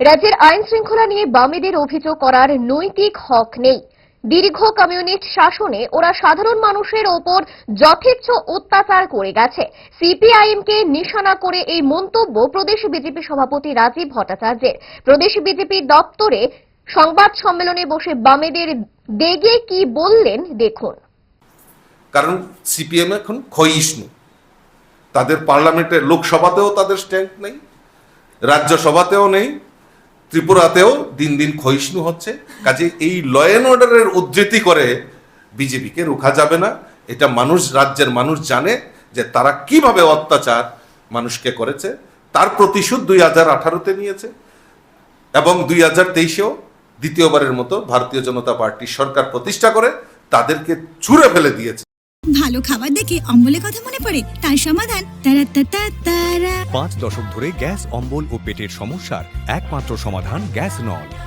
রাজ্যের আইন শৃঙ্খলা নিয়ে বামেদের অভিযোগ করার নৈতিক হক নেই। দীর্ঘ কমিউনিস্ট শাসনে ওরা সাধারণ মানুষের ওপর যথেচ্ছ অত্যাচার করে গেছে। সিপিআইএম কে নিশানা করে এই মন্তব্য প্রদেশ বিজেপি সভাপতি রাজীব ভট্টাচার্যের। প্রদেশ বিজেপি দপ্তরে সংবাদ সম্মেলনে বসে বামেদের দেগে কি বললেন দেখুন। কারণ সিপিএম এখন ক্ষয়িষ্ণু। তাদের পার্লামেন্টের লোকসভাতেও তাদের স্ট্রেংথ নেই, রাজ্যসভাতেও নেই ত্রিপুরাতেও দিন দিন ক্ষয়িষ্ণু হচ্ছে। কাজে এই ল অ্যান্ড অর্ডারের উদ্ধৃতি করে বিজেপিকে রোখা যাবে না। এটা মানুষ, রাজ্যের মানুষ জানে যে তারা কীভাবে অত্যাচার মানুষকে করেছে। তার প্রতিশোধ দুই হাজার আঠারোতে নিয়েছে এবং দুই হাজার তেইশেও দ্বিতীয়বারের মতো ভারতীয় জনতা পার্টি সরকার প্রতিষ্ঠা করে তাদেরকে ছুঁড়ে ফেলে দিয়েছে। ভালো খাবার দেখে অম্বলের কথা মনে পড়ে, তার সমাধান তারা পাঁচ দশক ধরে গ্যাস, অম্বল ও পেটের সমস্যার একমাত্র সমাধান গ্যাস নল